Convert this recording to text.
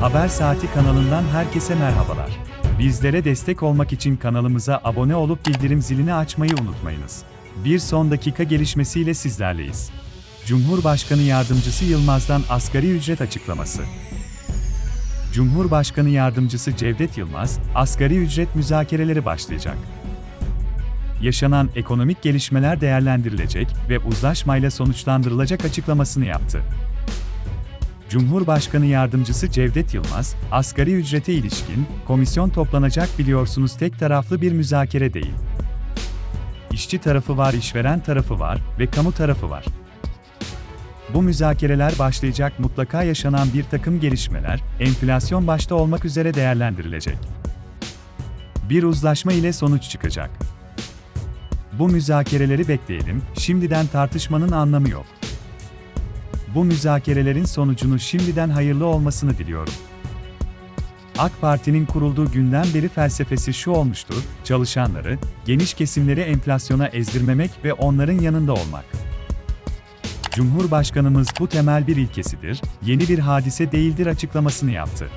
Haber Saati kanalından herkese merhabalar. Bizlere destek olmak için kanalımıza abone olup bildirim zilini açmayı unutmayınız. Bir son dakika gelişmesiyle sizlerleyiz. Cumhurbaşkanı Yardımcısı Yılmaz'dan asgari ücret açıklaması. Cumhurbaşkanı Yardımcısı Cevdet Yılmaz, asgari ücret müzakereleri başlayacak. Yaşanan ekonomik gelişmeler değerlendirilecek ve uzlaşmayla sonuçlandırılacak açıklamasını yaptı. Cumhurbaşkanı Yardımcısı Cevdet Yılmaz, asgari ücrete ilişkin komisyon toplanacak biliyorsunuz tek taraflı bir müzakere değil. İşçi tarafı var, işveren tarafı var ve kamu tarafı var. Bu müzakereler başlayacak mutlaka yaşanan bir takım gelişmeler, enflasyon başta olmak üzere değerlendirilecek. Bir uzlaşma ile sonuç çıkacak. Bu müzakereleri bekleyelim, şimdiden tartışmanın anlamı yok. Bu müzakerelerin sonucunu şimdiden hayırlı olmasını diliyorum. AK Parti'nin kurulduğu günden beri felsefesi şu olmuştur, çalışanları, geniş kesimleri enflasyona ezdirmemek ve onların yanında olmak. Cumhurbaşkanımız bu temel bir ilkesidir, yeni bir hadise değildir açıklamasını yaptı.